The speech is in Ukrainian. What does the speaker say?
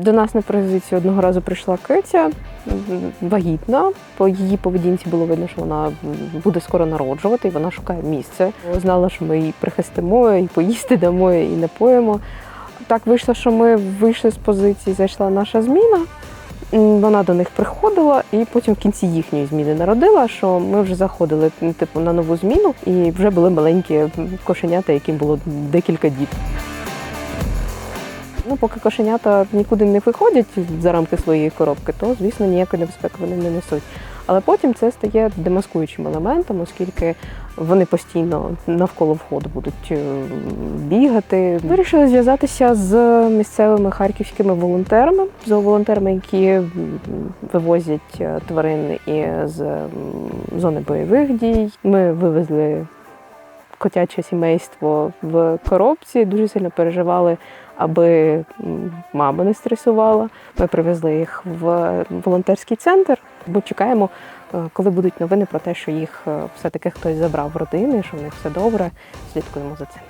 До нас на позицію одного разу прийшла Китя, м, вагітна. По її поведінці було видно, що вона буде скоро народжувати, і вона шукає місце. Знала, що ми її прихистимо, і поїсти дамо, і напоїмо. Так вийшло, що ми вийшли з позиції, зайшла наша зміна. Вона до них приходила, і потім в кінці їхньої зміни народила, що ми вже заходили типу на нову зміну, і вже були маленькі кошенята, яким було декілька діб. Ну, поки кошенята нікуди не виходять за рамки своєї коробки, то звісно ніякої небезпеки вони не несуть. Але потім це стає демаскуючим елементом, оскільки вони постійно навколо входу будуть е, бігати. Вирішили зв'язатися з місцевими харківськими волонтерами, зооволонтерами, які вивозять е, тварин із зони бойових дій. Ми вивезли котяче сімейство в коробці, дуже сильно переживали, аби мама не стресувала. Ми привезли їх в волонтерський центр. Ми чекаємо, е, коли будуть новини про те, що їх е, все-таки хтось забрав в родини, що в них все добре. Слідкуємо за цим.